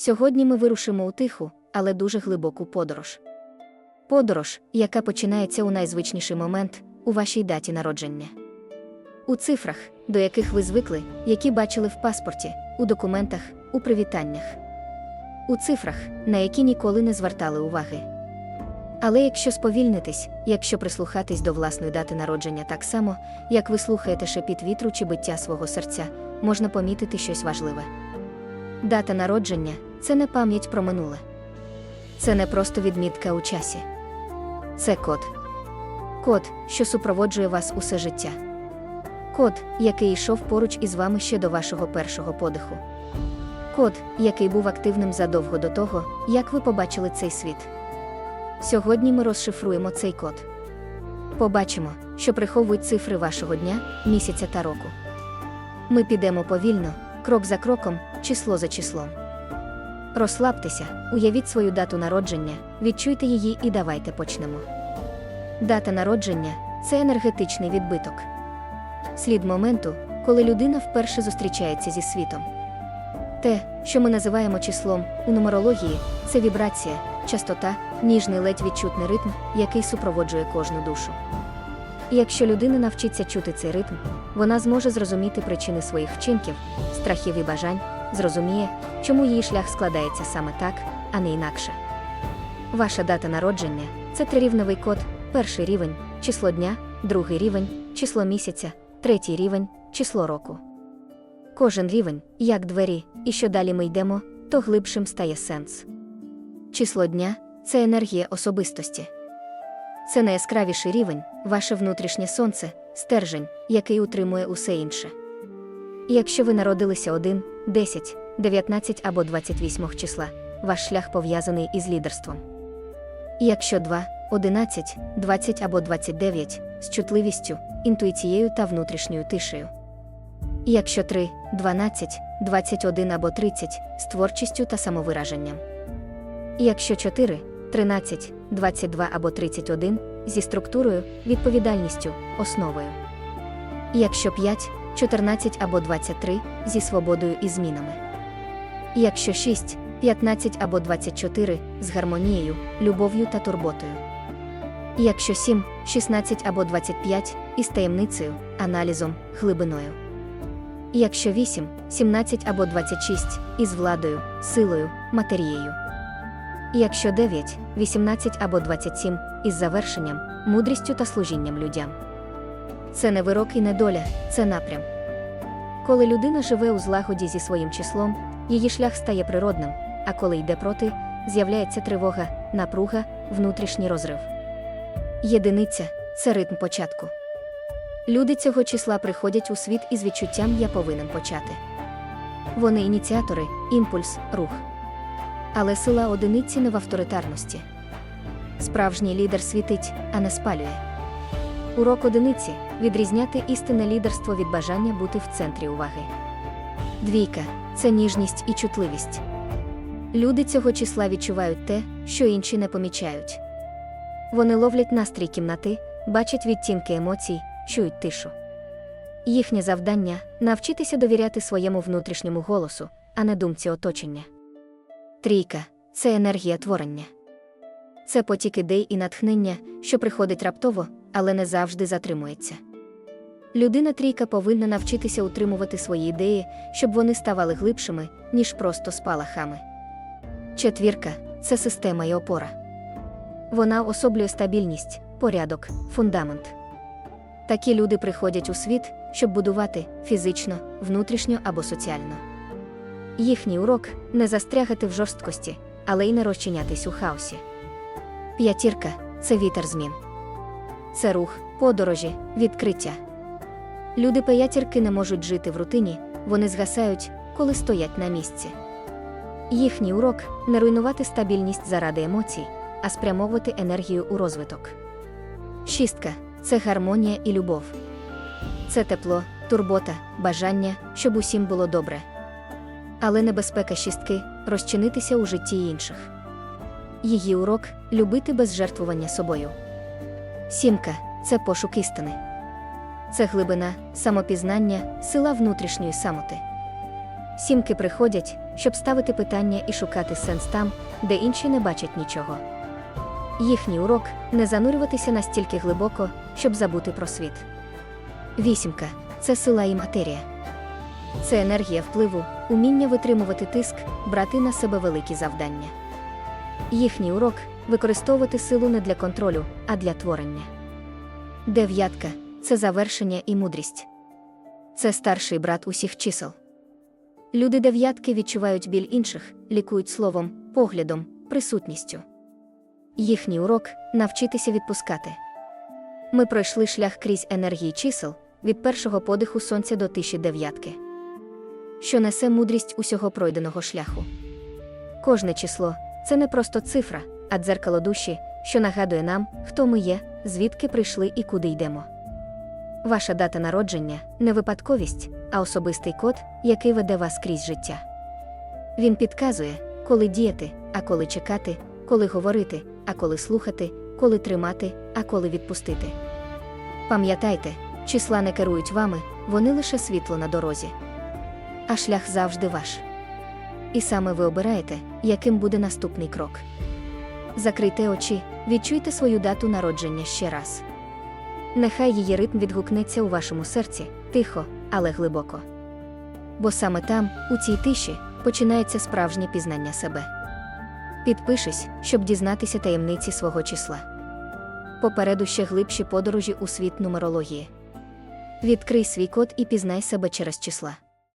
Сьогодні ми вирушимо у тиху, але дуже глибоку подорож. Подорож, яка починається у найзвичніший момент у вашій даті народження. У цифрах, до яких ви звикли, які бачили в паспорті, у документах, у привітаннях. У цифрах, на які ніколи не звертали уваги. Але якщо сповільнитись, якщо прислухатись до власної дати народження так само, як ви слухаєте шепіт вітру чи биття свого серця, можна помітити щось важливе. Дата народження це не пам'ять про минуле. Це не просто відмітка у часі. Це код. Код, що супроводжує вас усе життя. Код, який йшов поруч із вами ще до вашого першого подиху. Код, який був активним задовго до того, як ви побачили цей світ. Сьогодні ми розшифруємо цей код. Побачимо, що приховують цифри вашого дня, місяця та року. Ми підемо повільно, крок за кроком, число за числом. Розслабтеся, уявіть свою дату народження, відчуйте її і давайте почнемо. Дата народження це енергетичний відбиток. Слід моменту, коли людина вперше зустрічається зі світом. Те, що ми називаємо числом у нумерології, це вібрація, частота, ніжний ледь відчутний ритм, який супроводжує кожну душу. І якщо людина навчиться чути цей ритм, вона зможе зрозуміти причини своїх вчинків, страхів і бажань, зрозуміє, чому її шлях складається саме так, а не інакше. Ваша дата народження це трирівневий код, перший рівень, число дня, другий рівень, число місяця, третій рівень, число року. Кожен рівень, як двері, і що далі ми йдемо, то глибшим стає сенс. Число дня це енергія особистості. Це найяскравіший рівень, ваше внутрішнє сонце, стержень, який утримує усе інше. Якщо ви народилися 1, 10, 19 або 28 числа, ваш шлях пов'язаний із лідерством. Якщо 2, 11, 20 або 29 з чутливістю, інтуїцією та внутрішньою тишею. Якщо 3, 12, 21 або 30 з творчістю та самовираженням. Якщо 4, 13, 22 або 31 зі структурою, відповідальністю, основою. Якщо 5, 14 або 23 зі свободою і змінами. Якщо 6, 15 або 24 з гармонією, любов'ю та турботою. Якщо 7, 16 або 25 із таємницею, аналізом, глибиною. Якщо 8, 17 або 26 із владою, силою, матерією. Якщо 9, 18 або 27 із завершенням, мудрістю та служінням людям. Це не вирок і не доля, це напрям. Коли людина живе у злагоді зі своїм числом, її шлях стає природним, а коли йде проти, з'являється тривога, напруга, внутрішній розрив. Єдиниця це ритм початку. Люди цього числа приходять у світ із відчуттям я повинен почати. Вони ініціатори, імпульс, рух. Але сила одиниці не в авторитарності. Справжній лідер світить, а не спалює. Урок одиниці відрізняти істинне лідерство від бажання бути в центрі уваги. Двійка це ніжність і чутливість. Люди цього числа відчувають те, що інші не помічають. Вони ловлять настрій кімнати, бачать відтінки емоцій, чують тишу. Їхнє завдання навчитися довіряти своєму внутрішньому голосу, а не думці оточення. Трійка це енергія творення. Це потік ідей і натхнення, що приходить раптово, але не завжди затримується. Людина трійка повинна навчитися утримувати свої ідеї, щоб вони ставали глибшими, ніж просто спалахами. Четвірка це система і опора. Вона особлює стабільність, порядок, фундамент. Такі люди приходять у світ, щоб будувати фізично, внутрішньо або соціально. Їхній урок не застрягати в жорсткості, але й не розчинятись у хаосі. П'ятірка це вітер змін. Це рух, подорожі, відкриття. Люди п'ятірки не можуть жити в рутині, вони згасають, коли стоять на місці. Їхній урок не руйнувати стабільність заради емоцій, а спрямовувати енергію у розвиток. Шістка це гармонія і любов. Це тепло, турбота, бажання, щоб усім було добре. Але небезпека шістки розчинитися у житті інших. Її урок любити без жертвування собою. Сімка це пошук істини. Це глибина, самопізнання, сила внутрішньої самоти. Сімки приходять, щоб ставити питання і шукати сенс там, де інші не бачать нічого. Їхній урок не занурюватися настільки глибоко, щоб забути про світ. Вісімка це сила і матерія. Це енергія впливу, уміння витримувати тиск, брати на себе великі завдання. Їхній урок використовувати силу не для контролю, а для творення. Дев'ятка це завершення і мудрість. Це старший брат усіх чисел. Люди дев'ятки відчувають біль інших, лікують словом, поглядом, присутністю. Їхній урок навчитися відпускати. Ми пройшли шлях крізь енергії чисел від першого подиху сонця до тиші дев'ятки, що несе мудрість усього пройденого шляху. Кожне число це не просто цифра, а дзеркало душі, що нагадує нам, хто ми є, звідки прийшли і куди йдемо. Ваша дата народження не випадковість, а особистий код, який веде вас крізь життя. Він підказує, коли діяти, а коли чекати, коли говорити, а коли слухати, коли тримати, а коли відпустити. Пам'ятайте, числа не керують вами, вони лише світло на дорозі. А шлях завжди ваш. І саме ви обираєте, яким буде наступний крок. Закрийте очі, відчуйте свою дату народження ще раз. Нехай її ритм відгукнеться у вашому серці, тихо, але глибоко. Бо саме там, у цій тиші, починається справжнє пізнання себе. Підпишись, щоб дізнатися таємниці свого числа. Попереду ще глибші подорожі у світ нумерології. Відкрий свій код і пізнай себе через числа.